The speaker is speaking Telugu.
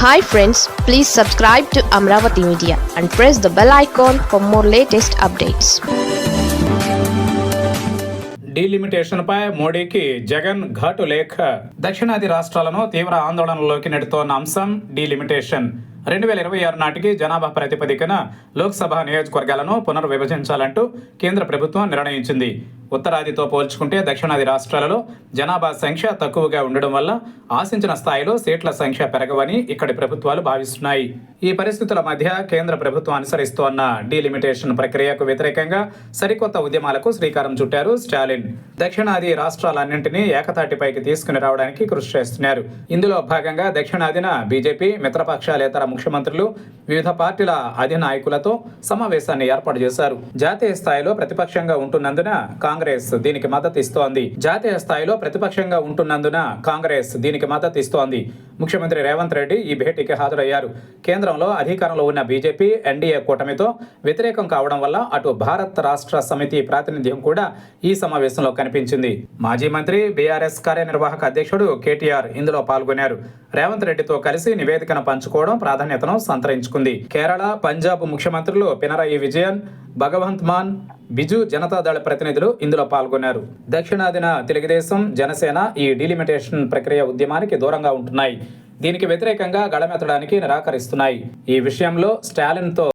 Hi friends please subscribe to Amaravati media and press the bell icon for more latest updates డీలిమిటేషన్పై మోడీకి జగన్ ఘాటు లేఖ. దక్షిణాది రాష్ట్రాలను తీవ్ర ఆందోళనలోకి నెడుతోన్న అంశం డీలిమిటేషన్ రెండు వేల ఇరవై ఆరు నాటికి జనాభా ప్రాతిపదికన లోక్సభ నియోజకవర్గాలను పునర్విభజించాలంటూ కేంద్ర ప్రభుత్వం నిర్ణయించింది. ఉత్తరాదితో పోల్చుకుంటే దక్షిణాది రాష్ట్రాలలో జనాభా సంఖ్య తక్కువగా ఉండడం వల్ల ఆశించిన స్థాయిలో సీట్ల సంఖ్య పెరగవని ఇక్కడి ప్రభుత్వాలు భావిస్తున్నాయి. ఈ పరిస్థితుల మధ్య కేంద్ర ప్రభుత్వం అనుసరిస్తోన్న డీలిమిటేషన్ ప్రక్రియకు వ్యతిరేకంగా సరికొత్త ఉద్యమాలకు శ్రీకారం చుట్టారు స్టాలిన్. దక్షిణాది రాష్ట్రాలన్నింటినీ ఏకతాటిపైకి తీసుకుని రావడానికి కృషి చేస్తున్నారు. ఇందులో భాగంగా దక్షిణాదిన బీజేపీ మిత్రపక్షాలేతర ముఖ్యమంత్రులు వివిధ పార్టీల అధినాయకులతో సమావేశాన్ని ఏర్పాటు చేశారు. జాతీయ స్థాయిలో ప్రతిపక్షంగా ఉంటున్నందున కాంగ్రెస్ దీనికి మద్దతు ఇస్తోంది. జాతీయ స్థాయిలో ప్రతిపక్షంగా ఉంటున్నందున కాంగ్రెస్ దీనికి మద్దతు ఇస్తోంది. ముఖ్యమంత్రి రేవంత్ రెడ్డి ఈ భేటీకి హాజరయ్యారు. కేంద్రంలో అధికారంలో ఉన్న బీజేపీ ఎన్డీఏ కూటమితో వ్యతిరేకం కావడం వల్ల అటు భారత్ రాష్ట్ర సమితి ప్రాతినిధ్యం కూడా ఈ సమావేశంలో కనిపించింది. మాజీ మంత్రి బీఆర్ఎస్ కార్యనిర్వాహక అధ్యక్షుడు కేటీఆర్ ఇందులో పాల్గొన్నారు. రేవంత్ రెడ్డితో కలిసి నివేదికను పంచుకోవడం ప్రాధాన్యతను సంతరించుకుంది. కేరళ పంజాబ్ ముఖ్యమంత్రులు పినరయి విజయన్ భగవంత్ మాన్ బిజు జనతాదళ ప్రతినిధులు ఇందులో పాల్గొన్నారు. దక్షిణాదిన తెలుగుదేశం జనసేన ఈ డీలిమిటేషన్ ప్రక్రియ ఉద్యమానికి దూరంగా ఉంటున్నాయి. దీనికి వ్యతిరేకంగా గళమెత్తడానికి నిరాకరిస్తున్నాయి. ఈ విషయంలో స్టాలిన్తో